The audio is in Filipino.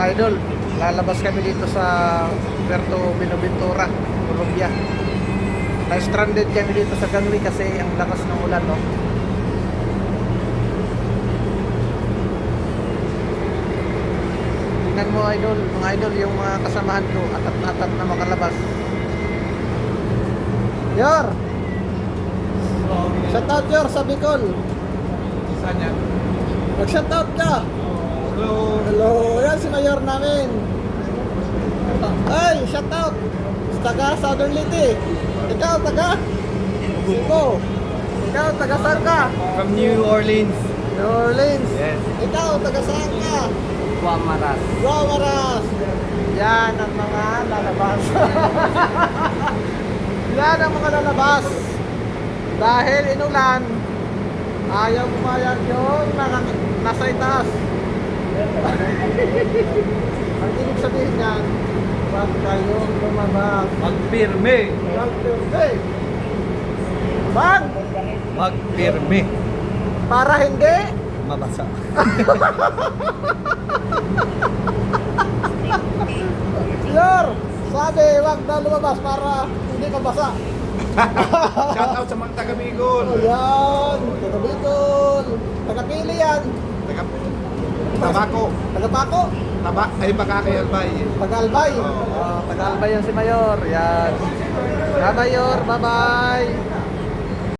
Mga idol, lalabas kami dito sa Puerto Binoventura, Colombia. Na-stranded kami dito sa gangway kasi ang lakas ng ulan, no? Tingnan mo, idol, mga idol, yung mga kasamahan ko, atat-atat na makalabas. Yor! Shoutout Yor sa Bicol. Saan yan? Mag-shoutout ka. Hello. Hello, yan si Mayor namin. Ay, shoutout. Taga Southern Liti. Ikaw, taga? Cebu. Ikaw, taga saan ka? From New Orleans. New Orleans. Yes. Ikaw, taga saan ka? Guamaras. Guamaras. Yan ang mga lalabas. Yan ang mga lalabas. Dahil inulan, ayaw pumayag yung nasa itaas. Ang ibig sabihin niyan, huwag kayong lumabas. Magpirme. Huwag Hey! Bang! Magpirme. Para hindi Mabasa. Yor, sabi, wag na lumabas para hindi mabasa. Shout out sa mga taga Bicol. Ayan, taga Bicol, taga Pili yan, Taga Tabako. taga Paco, Taba ay baka kay Albay. taga Albay. Oo. Oh, taga Albay yan si Mayor. Yan. Bye Mayor, bye bye.